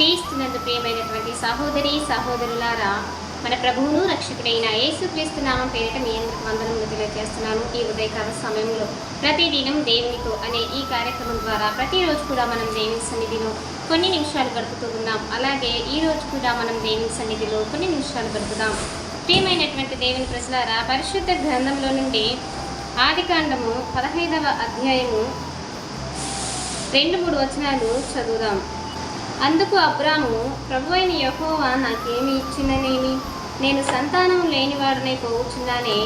క్రీస్తునందు ప్రియమైనటువంటి సహోదరి సహోదరులారా మన ప్రభువును రక్షకుడైన యేసుక్రీస్తు నామం పేరిట మీ అందరికి వందనములు తెలియజేస్తున్నాను. ఈ ఉదయకాల సమయంలో ప్రతిదినం దేవునితో అనే ఈ కార్యక్రమం ద్వారా ప్రతిరోజు కూడా మనం దేవుని సన్నిధిలో కొన్ని నిమిషాలు గడుపుతూ ఉన్నాం. అలాగే ఈ రోజు కూడా మనం దేవుని సన్నిధిలో కొన్ని నిమిషాలు గడుపుదాం. ప్రియమైనటువంటి దేవుని ప్రజలారా పరిశుద్ధ గ్రంథంలో నుండి ఆదికాండము పదహైదవ అధ్యాయము రెండు మూడు వచనాలు చదువుదాం. అందుకు అబ్రాము ప్రభు అయిన యహోవా నాకేమి ఇచ్చిననేమి? నేను సంతానం లేనివాడనై పోవచ్చున్నానే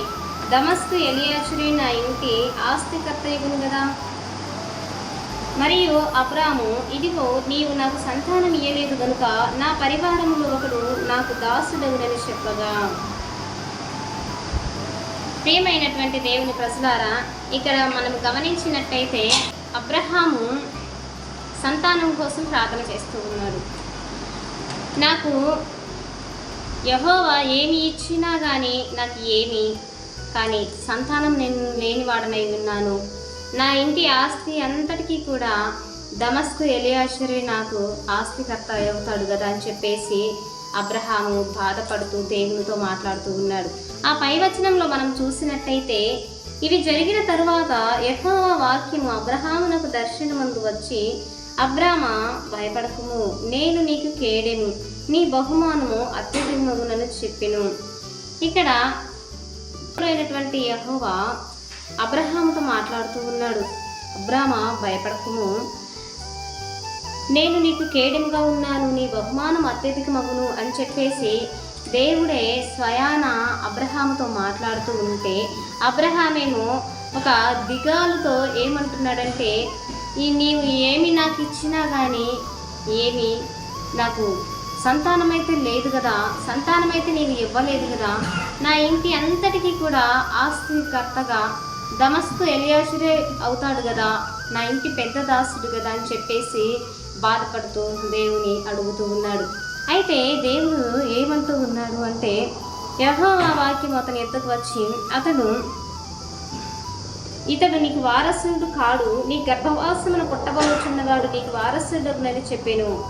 దమస్కు ఎలియాచురి నా ఇంటి ఆస్తి ఇగును కదా మరియు అబ్రాము ఇదిగో నీవు నాకు సంతానం ఇయ్యలేదు గనుక నా పరివారములో ఒకడు నాకు దాసుడగుడని చెప్పగా. ప్రియమైనటువంటి దేవుని ప్రజలారా ఇక్కడ మనం గమనించినట్టయితే అబ్రహాము సంతానం కోసం ప్రార్థన చేస్తూ ఉన్నాడు నాకు యహోవా ఏమి ఇచ్చినా కానీ నాకు ఏమి కానీ సంతానం నేను లేనివాడనై ఉన్నాను. నా ఇంటి ఆస్తి అంతటికీ కూడా దమస్కు ఎలియాషరే నాకు ఆస్తికర్త అవుతాడు కదా అని చెప్పేసి అబ్రహాము బాధపడుతూ దేవునితో మాట్లాడుతూ ఉన్నాడు. ఆ పైవచనంలో మనం చూసినట్టయితే ఇవి జరిగిన తరువాత యహోవా వాక్యము అబ్రహామునకు దర్శనమందు వచ్చి అబ్రామ భయపడకుము. నేను నీకు కేడెను నీ బహుమానము అత్యధికమగునని చెప్పెను. ఇక్కడ అయినటువంటి యహోవా అబ్రహాముతో మాట్లాడుతూ ఉన్నాడు. అబ్రామ భయపడకుము. నేను నీకు కేడెముగా ఉన్నాను. నీ బహుమానం అత్యధికమగును అని చెప్పేసి దేవుడే స్వయాన అబ్రహాముతో మాట్లాడుతూ ఉంటే అబ్రహామేమో ఒక దిగాలుతో ఏమంటున్నాడంటే ఈ నీవు ఏమి నాకు ఇచ్చినా కానీ ఏమి నాకు సంతానమైతే లేదు కదా సంతానమైతే నీవు ఇవ్వలేదు కదా నా ఇంటి అంతటికీ కూడా ఆస్తికర్తగా దమస్కు ఎలియాసురే అవుతాడు కదా నా ఇంటి పెద్ద దాసుడు కదా అని చెప్పేసి బాధపడుతూ దేవుని అడుగుతూ ఉన్నాడు. అయితే దేవుడు ఏమంటూ ఉన్నాడు అంటే యెహోవా వాక్యం అతని ఎద్దకు వచ్చి అతను ఇతడు నీకు వారసుడు కాడు నీ గర్భవాసమును పుట్టబోచున్నవాడు నీకు వారసుడని చెప్పాను.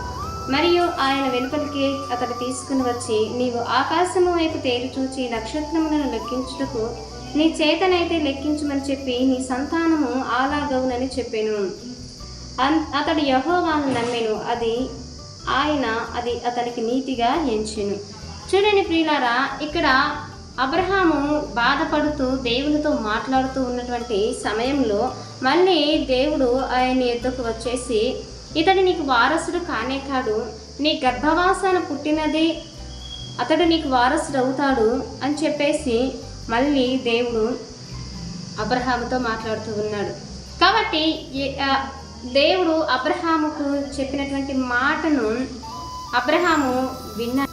మరియు ఆయన వెనుకలికి అతడు తీసుకుని వచ్చి నీవు ఆకాశము వైపు తేరి చూచి నక్షత్రములను లెక్కించుటకు నీ చేతనైతే లెక్కించమని చెప్పి నీ సంతానము ఆలాగవునని చెప్పాను. అన్- అతడు యహోవాను నమ్మెను అది ఆయన అది అతనికి నీతిగా ఎంచెను. చూడండి ప్రియులారా ఇక్కడ అబ్రహాము బాధపడుతూ దేవునితో మాట్లాడుతూ ఉన్నటువంటి సమయంలో మళ్ళీ దేవుడు ఆయన ఎద్దుకు వచ్చేసి ఇతడు నీకు వారసుడు కానే కాడు నీ గర్భవాసాన పుట్టినది అతడు నీకు వారసుడు అవుతాడు అని చెప్పేసి మళ్ళీ దేవుడు అబ్రహాముతో మాట్లాడుతూ ఉన్నాడు. కాబట్టి దేవుడు అబ్రహాముకు చెప్పినటువంటి మాటను అబ్రహాము విన్నా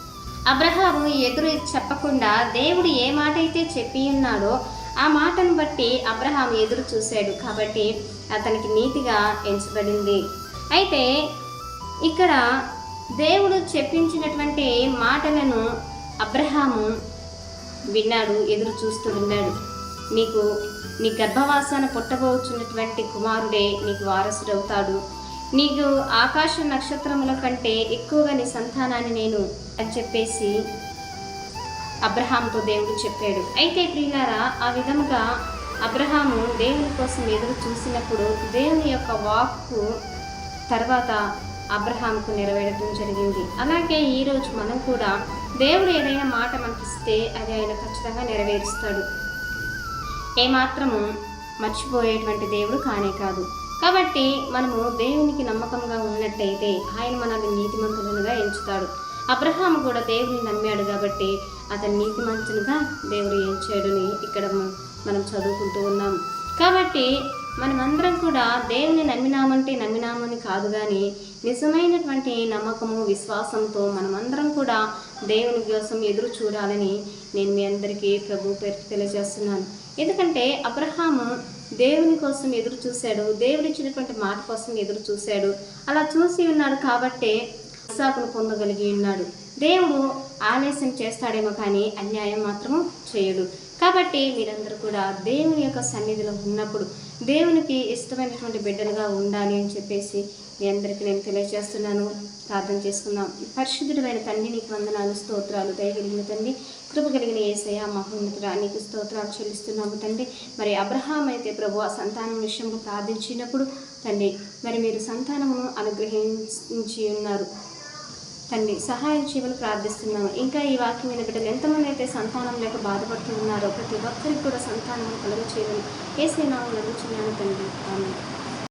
అబ్రహాము ఎదురు చెప్పకుండా దేవుడు ఏ మాట అయితే చెప్పి ఉన్నాడో ఆ మాటను బట్టి అబ్రహాం ఎదురు చూశాడు కాబట్టి అతనికి నీతిగా ఎంచబడింది. అయితే ఇక్కడ దేవుడు చెప్పించినటువంటి మాటలను అబ్రహాము విన్నాడు ఎదురు చూస్తూ ఉన్నాడు. నీకు నీ గర్భవాసాన పుట్టబోచున్నటువంటి కుమారుడే నీకు వారసుడవుతాడు. నీకు ఆకాశ నక్షత్రముల కంటే ఎక్కువగా నీ సంతానాన్ని నేను అని చెప్పేసి అబ్రహాంతో దేవుడు చెప్పాడు. అయితే ప్రియులారా ఆ విధంగా అబ్రహాము దేవుని కోసం ఎదురు చూసినప్పుడు దేవుని యొక్క వాక్కు తర్వాత అబ్రహాంకు నెరవేరడం జరిగింది. అలాగే ఈరోజు మనం కూడా దేవుడు ఏదైనా మాట మనకిస్తే అది ఆయన ఖచ్చితంగా నెరవేరుస్తాడు. ఏమాత్రము మర్చిపోయేటువంటి దేవుడు కానే కాదు. కాబట్టి మనము దేవునికి నమ్మకంగా ఉన్నట్టయితే ఆయన మనల్ని నీతిమంతులుగా ఎంచుతాడు. అబ్రహాం కూడా దేవుని నమ్మాడు కాబట్టి అతను నీతిమంతునిగా దేవుడు ఎంచాడని ఇక్కడ మనం చదువుకుంటూ ఉన్నాం. కాబట్టి మనమందరం కూడా దేవుని నమ్మినామంటే నమ్మినామని కాదు కానీ నిజమైనటువంటి నమ్మకము విశ్వాసంతో మనమందరం కూడా దేవుని కోసం ఎదురు చూడాలని నేను మీ అందరికీ ప్రభు పేరు తెలియజేస్తున్నాను. ఎందుకంటే అబ్రహాము దేవుని కోసం ఎదురు చూశాడు. దేవుడు ఇచ్చినటువంటి మాట కోసం ఎదురు చూశాడు. అలా చూసి ఉన్నాడు కాబట్టే ఇసాకును పొందగలిగి ఉన్నాడు. దేవుడు ఆలస్యం చేస్తాడేమో కానీ అన్యాయం మాత్రము చేయడు. కాబట్టి మీరందరూ కూడా దేవుని యొక్క సన్నిధిలో ఉన్నప్పుడు దేవునికి ఇష్టమైనటువంటి బిడ్డలుగా ఉండాలి అని చెప్పేసి మీ అందరికీ నేను తెలియజేస్తున్నాను. ప్రార్థన చేసుకుందాం. పరిశుద్ధుడమైన తండ్రి నీకు వందనాలు స్తోత్రాలు. దయగలిగిన తండ్రి కృప కలిగిన ఏసయ మహోన్నతుడా నీకు స్తోత్రాలు చెల్లిస్తున్నాము తండ్రి. మరి అబ్రహాం అయితే ప్రభు ఆ సంతానం విషయంలో ప్రార్థించినప్పుడు తండ్రి మరి మీరు సంతానమును అనుగ్రహించి ఉన్నారు. తండ్రి సహాయం చేయమని ప్రార్థిస్తున్నాము ఇంకా ఈ వాక్యం విన బిడ్డలు ఎంతమంది అయితే సంతానం లేక బాధపడుతున్నారో ప్రతి ఒక్కరికి కూడా సంతానం కలుగు చేయమని ఏసే నామం నడుచున్నాను తండ్రి. ఆమె